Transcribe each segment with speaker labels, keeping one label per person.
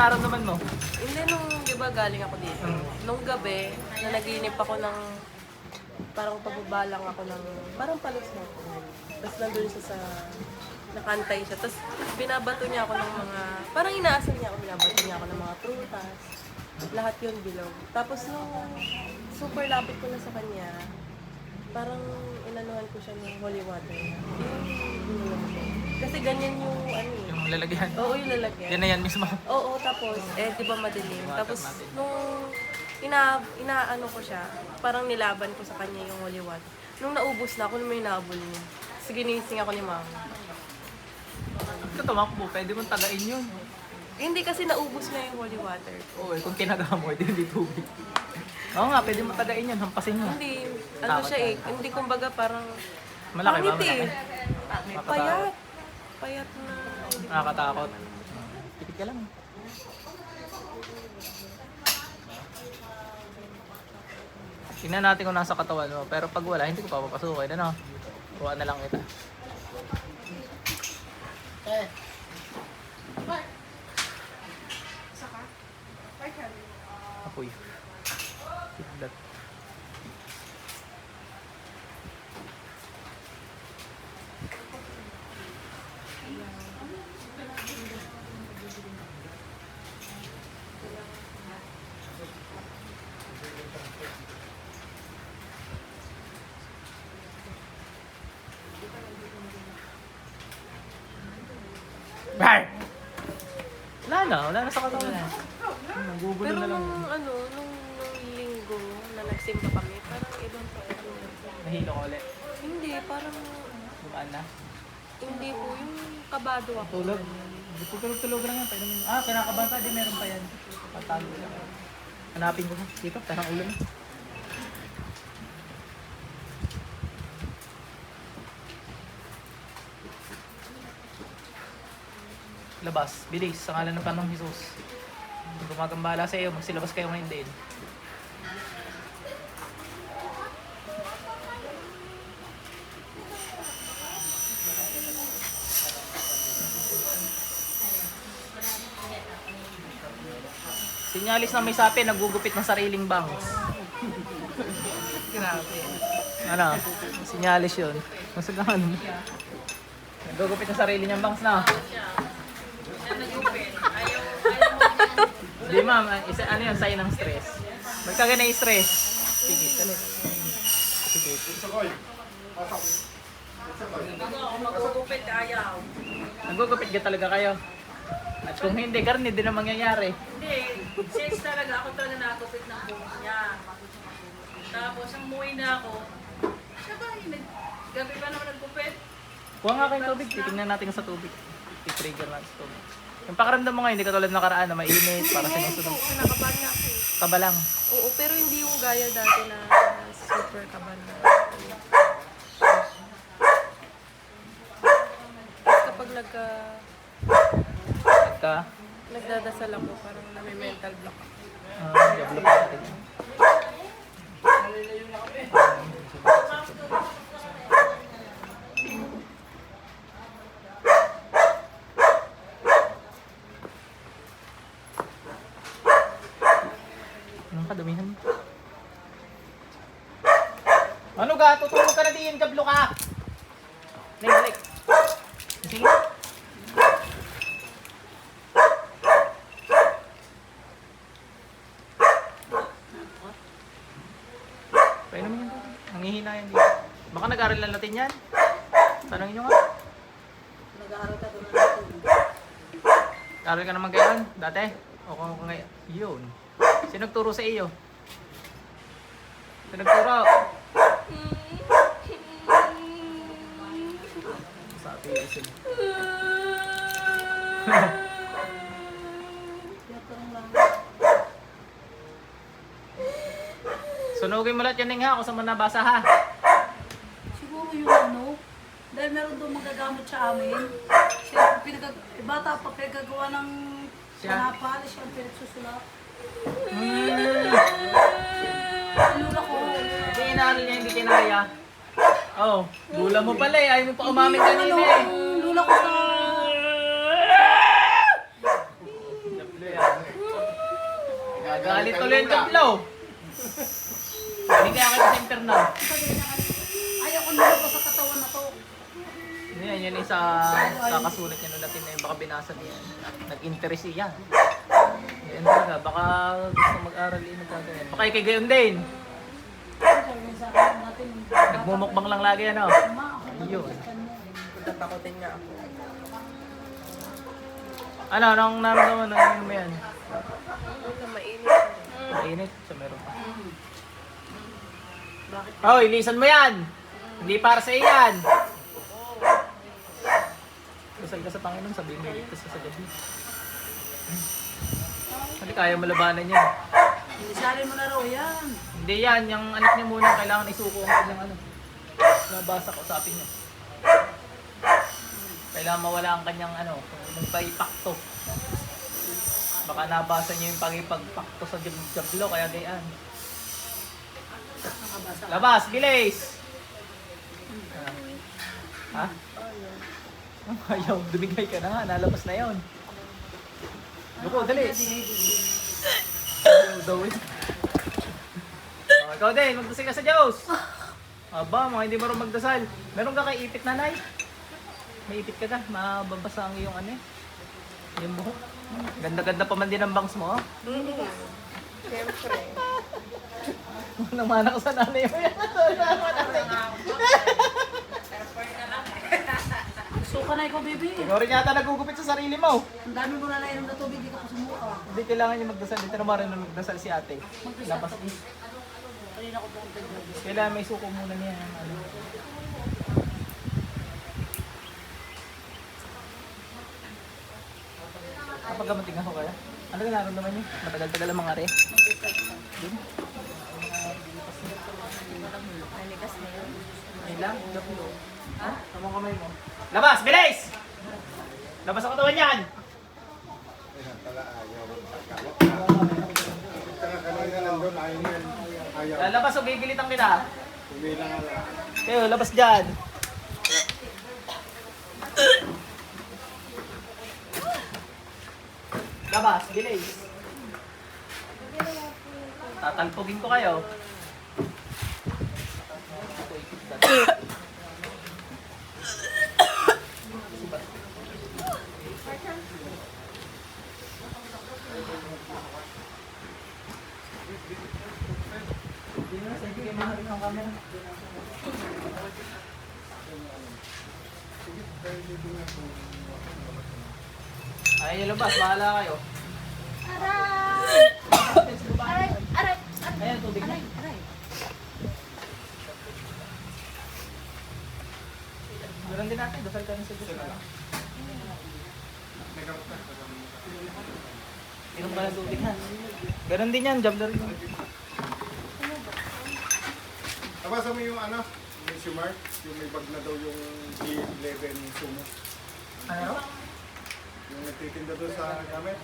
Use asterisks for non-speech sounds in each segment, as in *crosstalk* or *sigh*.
Speaker 1: naramdaman mo?
Speaker 2: Hindi nung, di ba, galing ako dito.
Speaker 1: Mm.
Speaker 2: Nung gabi, na naginip ako ng, parang pababalang ako ng, parang palos na ako. Tapos nandun siya sa, nakantay siya. Tapos binabato niya ako ng mga, parang inaasal niya ako, binabato niya ako ng mga prutas. Lahat yun bilog. Tapos nung super lapit ko na sa kanya, parang inanuhan ko siya ng holy water. Yung ininom ko. Kasi ganyan yung ano eh.
Speaker 1: Yung lalagyan.
Speaker 2: Oo, yung lalagyan.
Speaker 1: Yan na yan mismo.
Speaker 2: Oo, tapos, eh, di ba madilim? Tapos,
Speaker 1: natin.
Speaker 2: nung ina, inaano ko siya, parang nilaban ko sa kanya yung holy water. Nung naubos na ako, nung may nabol niya. Sige, ginising ako ni mama.
Speaker 1: Ka tumakbo? Pwede mong tagain yun.
Speaker 2: Eh, hindi kasi naubos na yung holy water.
Speaker 1: Oo, eh, kung tinaga mo, hindi hindi tubig. Oo nga, pwede mong tagain yun. Hampasin mo.
Speaker 2: Hindi, ano siya eh, hindi kumbaga parang
Speaker 1: Malaki ba?
Speaker 2: pangit eh.
Speaker 1: Malaki.
Speaker 2: Payat. Payat na. hindi ko-
Speaker 1: Nakakatakot. Tipid ka lang. Tingnan natin kung nasa katawan mo. Pero pag wala, hindi ko pa papasukin. Ano? Kuha na lang kita. Apoy. Kidlat. Wala na, wala na sa katawan. Nagugulo
Speaker 2: Pero
Speaker 1: na lang.
Speaker 2: nung ano, nung, nung linggo na nagsimba kami, parang ibang pa
Speaker 1: Nahilo ko ulit.
Speaker 2: Hindi, parang
Speaker 1: Dumaan na.
Speaker 2: hindi po, yung kabado ako.
Speaker 1: Tulog. Tulog-tulog lang yan. Pwede mo. Ah, kinakabahan pa. Di meron pa yan. Patago lang. Hanapin ko. Dito, tarang ulo na. Labas. Bilis. Sa ngalan ng Panong Jesus. Gumagambala sa iyo, magsilabas kayo ngayon din. Sinyalis na may sapi, nagugupit ng sariling bangs.
Speaker 2: Grabe.
Speaker 1: Ano? Sinyalis yun. Masagaan. Nagugupit ng sarili niyang bangs na. Di ma'am, ah, isa, ano yan, sign ng stress. Magkaga na stress. Sige, dali. Sige.
Speaker 2: Magugupit ayaw.
Speaker 1: Nagugupit ka talaga kayo. At kung hindi, garni din ang mangyayari.
Speaker 3: Hindi, since talaga ako talaga nakagupit ng buhok niya. Tapos, ang muwi na ako, siya ba, gabi pa naman nagkupit?
Speaker 1: Kuha nga kayong tubig, titingnan natin sa tubig. I-trigger natin sa tubig. Yung pakaramdam mo ngayon, hindi katulad ng karaan na mainit, para sinusunod.
Speaker 2: Oo, kinakabahan niya ako. eh.
Speaker 1: Kaba lang.
Speaker 2: Oo, pero hindi yung gaya dati na super kaban na. Tapos kapag nagka,
Speaker 1: Ka,
Speaker 2: nagdadasal ako, parang na may mental block ako.
Speaker 1: ah, diablo pa natin. Anong kadumihan mo? Ano ga? Tutulog ka na diyan, kablo ka! Naimbalik. Sige. Pwede naman yan. Nangihina yan dito. Baka nag-aral lang natin yan. Tanongin nyo nga.
Speaker 3: Nag-aaral ka doon na
Speaker 1: Aral ka naman ngayon, dati? O kung kung ngayon? Yun. Sino nagturo sa iyo? Sino nagturo? Sabi ko sila. *laughs* Sunugin mo lahat yan nga ako sa mga nabasa ha.
Speaker 3: Siguro yung ano, dahil meron doon magagamit sa amin. Siya, pinag eh, bata pa pinagagawa ng
Speaker 1: Siya?
Speaker 3: panapal, siya ang pinagsusulat.
Speaker 1: Hmm.
Speaker 3: Lula ko,
Speaker 1: Hindi inaaral niya, hindi kinaya. Oh, gula mo pala eh. Ayaw mo pa umamin kanina eh.
Speaker 3: ang lula ko sa...
Speaker 1: Dablo yan. Nagalit tuloy yung tablo. Hindi kaya kita sa internal.
Speaker 3: Ayaw ko nila sa katawan na to.
Speaker 1: Yan, yan yung sa kakasulat niya nung natin na yun. Baka binasa niya. Nag-interest siya. Yan talaga. Baka gusto mag-aral yun. Nagkagayan. Baka ikay gayon din. Nagmumukbang lang lagi ano. Yun.
Speaker 2: Tatakotin nga ako.
Speaker 1: Ano, anong naramdaman mo? Ano mo yan?
Speaker 2: Mainit.
Speaker 1: So meron pa. Hoy, lisan mo yan! Hindi para sa iyan! Dasal ka sa Panginoon, sabihin mo ligtas ka sa gabi. Hindi kaya malabanan yan.
Speaker 3: Isalin mo na raw yan.
Speaker 1: Hindi yan, yung anak niya muna kailangan isuko ang kanyang ano. Nabasa ko sa atin niya. Kailangan mawala ang kanyang ano, magpaipakto. Baka nabasa niyo yung pagipagpakto sa jab jablo, kaya gayaan. Labas, bilis! Ha? Ayaw, dumigay ka na nga, nalabas na yon. Luko, dali. Ayaw daw eh. Oh, ikaw din, magdasal ka sa Diyos. Aba, mga hindi marunong magdasal. Meron ka kay ipit nanay? May ipit ka na, mababasa ang iyong ano eh. Yung buhok. Ganda-ganda pa man din ang bangs mo, oh.
Speaker 2: Mm-hmm. Siyempre.
Speaker 1: Walang mana ka sa nanay mo yan.
Speaker 3: Suka na ikaw, baby.
Speaker 1: Ikaw rin yata nagugupit sa sarili mo.
Speaker 3: Ang dami mo na nainom na tubig, di ka sumuka.
Speaker 1: Hindi kailangan niya magdasal. Dito na marunong magdasal si ate. Labas eh.
Speaker 3: Kanina ko pumunta dyan.
Speaker 1: Kailangan may suko muna niya. Ano. Gamating ako kaya? Ano ka naramdaman niyo? Matagal-tagal ang mga are. Dun?
Speaker 2: Nanigas na yun.
Speaker 1: Ayun lang? Gaplo. Ha? Tamang kamay mo. Labas! Bilis! Labas ang katawan yan! Lalabas o gigilitan kita. Kayo, labas dyan. Labas, bilis. Tatalpugin ko kayo. Niyo labas, bahala kayo.
Speaker 3: Aray! Aray!
Speaker 1: Ayan, tubig na.
Speaker 3: Aray!
Speaker 1: Meron din natin, dasal ka rin sa Diyos. Inom ka ng tubig ha. Ganon din yan, jump na rin.
Speaker 4: Nabasa mo yung ano, yung si Mark, yung may bag na daw yung G11 sumo.
Speaker 1: Ano?
Speaker 4: Yung nagtitinda doon sa gamit.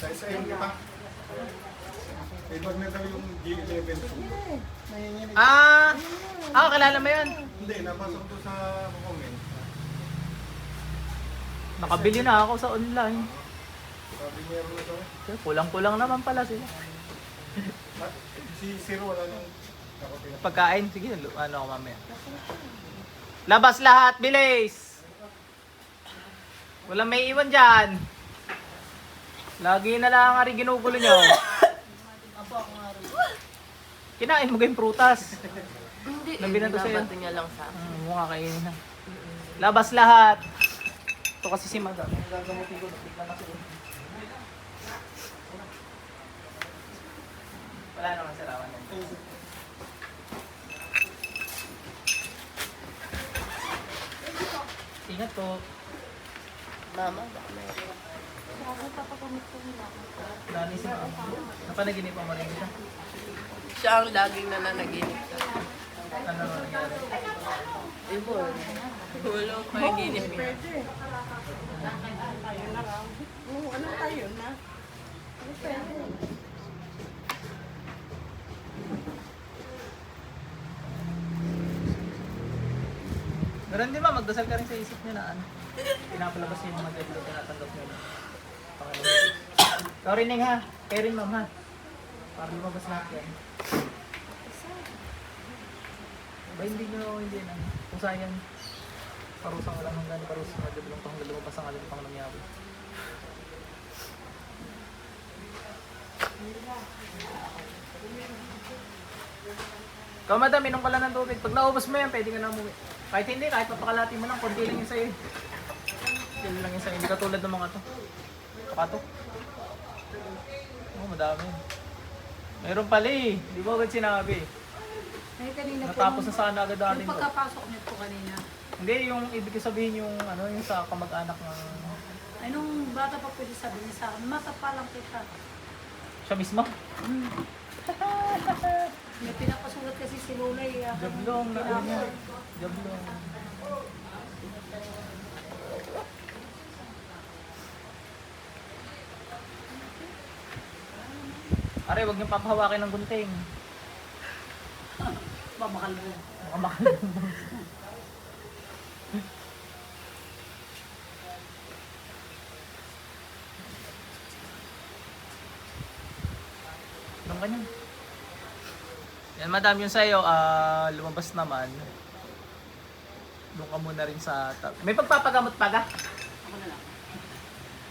Speaker 4: Sa isa yung pa. May bag na daw yung G11 sumo.
Speaker 1: Ah! Ah, kilala mo yun.
Speaker 4: Hindi, nabasa ko doon sa comment.
Speaker 1: Nakabili na ako sa online.
Speaker 4: Sabi niya na daw.
Speaker 1: Eh, Kulang-kulang naman pala sila.
Speaker 4: Si Zero wala nang ako pinap-
Speaker 1: Pagkain, sige, lu- ano ako mamaya. Labas lahat, bilis! Walang may iwan dyan. Lagi na lang nga rin ginugulo nyo. Kinain mo kayong prutas.
Speaker 2: Hindi,
Speaker 1: Nang binato sa'yo?
Speaker 2: binabato niya lang sa akin.
Speaker 1: Hmm, mukha kainin na. Labas lahat. Ito kasi si Madam. Ang gagamutin ko, natikman na siguro. Wala naman salamat. Ingat po.
Speaker 2: Mama, baka may...
Speaker 1: Dani si Ma'am. Napanaginip mo rin kita.
Speaker 2: Siya ang laging nananaginip sa.
Speaker 1: Ano nangyari?
Speaker 2: Ibon. Wala ko panaginip niya.
Speaker 1: Meron din ba, magdasal ka rin sa isip niya na ano. Pinapalabas niya yung mga devil, tinatanggap niya. na Panginoon. Ikaw rin Ning, ha. Kayo rin ma'am ha. Para lumabas lahat yan. Ba hindi nyo, hindi na. Kung sayang, parusang walang hanggan, parusang na lang pang lumabas ang alam pang nangyari. Ikaw madam, inom ka lang ng tubig. Pag naubos mo yan, pwede ka na umuwi. Kahit hindi, kahit papakalati mo lang, konti lang yun sa'yo. Konti lang yun sa'yo. Hindi katulad ng mga to. Saka to. Oo, madami. Meron pala eh. Di ba agad sinabi?
Speaker 3: Ay, kanina po,
Speaker 1: Natapos na sana agad
Speaker 3: Yung
Speaker 1: to.
Speaker 3: pagkapasok niyo po kanina.
Speaker 1: Hindi, yung ibig sabihin yung ano yung sa kamag-anak ng
Speaker 3: Ay, nung bata pa pwede sabi niya sa akin, mata pa lang kita.
Speaker 1: siya mismo. *laughs*
Speaker 3: May pinapasulat kasi si Lola. eh, ako
Speaker 1: Jablong na ano. Jablong. Are, wag niyong papahawakin ng gunting. *laughs*
Speaker 3: Mamakal mo.
Speaker 1: Baka makalong. Anong ganyan? Yan, madam, yung sa'yo, ah, lumabas naman. Doon ka muna rin sa... May pagpapagamot pa ka?
Speaker 3: Ako na lang.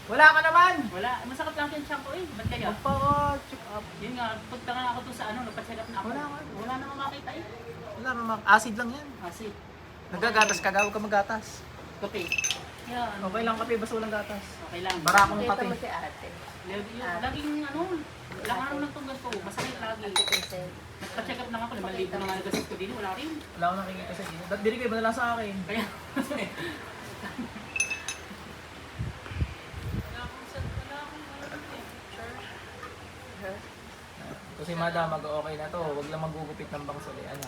Speaker 1: Wala ka naman!
Speaker 3: Wala, masakit lang yung tiyan ko eh. Ba't kaya?
Speaker 1: Magpa-check up.
Speaker 3: Yun nga, punta nga ako doon sa ano, nagpa-check up na ako.
Speaker 1: Wala ka.
Speaker 3: Wala nang makita eh.
Speaker 1: Wala naman. Acid lang yan.
Speaker 3: Kasi,
Speaker 1: Nagagatas ka, huwag ka magatas.
Speaker 3: kape. Yan.
Speaker 1: Okay lang kape, basta walang gatas.
Speaker 3: Okay lang.
Speaker 1: Bara akong
Speaker 2: Kita
Speaker 1: kape.
Speaker 2: mo si ate.
Speaker 3: Lagi, laging ano, lang ano ng tunggas ko. Masakit lagi. Nagpa-check up na ako, limang libo na nga nagasit ko din. Wala rin.
Speaker 1: Wala akong nakikita sa inyo. Dahil na lang sa akin.
Speaker 3: Kaya,
Speaker 1: Kasi madam, mag-okay na to. Huwag lang magugupit ng bangsali. Ano?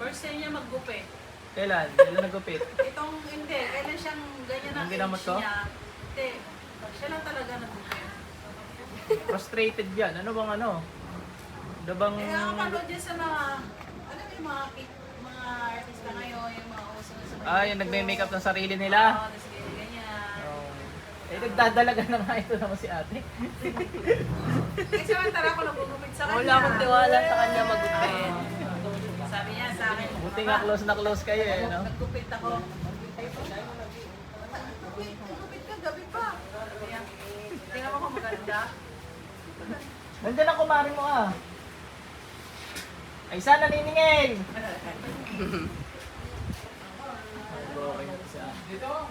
Speaker 3: first time niya maggupit.
Speaker 1: Kailan? Kailan nagupit?
Speaker 3: Itong hindi, kailan siyang ganyan ang
Speaker 1: Ang ginamot
Speaker 3: age
Speaker 1: ko?
Speaker 3: niya. Hindi, siya lang talaga naggupit.
Speaker 1: Frustrated yan. Ano bang ano? Ano bang...
Speaker 3: Eh, ako panood dyan sa mga, alam mo yung mga, kit- mga artista ngayon, yung mga uso sa mga
Speaker 1: Ah, yung nagme-makeup ng sarili
Speaker 3: Oo,
Speaker 1: nila.
Speaker 3: tapos ganyan, ganyan.
Speaker 1: Oh. Eh, nagdadalaga na nga ito naman si ate. *laughs*
Speaker 3: Eh, samantala ko nagugupit sa kanya.
Speaker 2: Wala akong tiwala sa kanya magupit.
Speaker 3: Sabi niya sa akin,
Speaker 1: Buti nga close na close kayo eh, no?
Speaker 3: Naggupit ako. Gupit ka, gabi pa. Tingnan mo kung maganda.
Speaker 1: Nandiyan ang kumari mo ah. Ay, sana naniningil! ate. *laughs*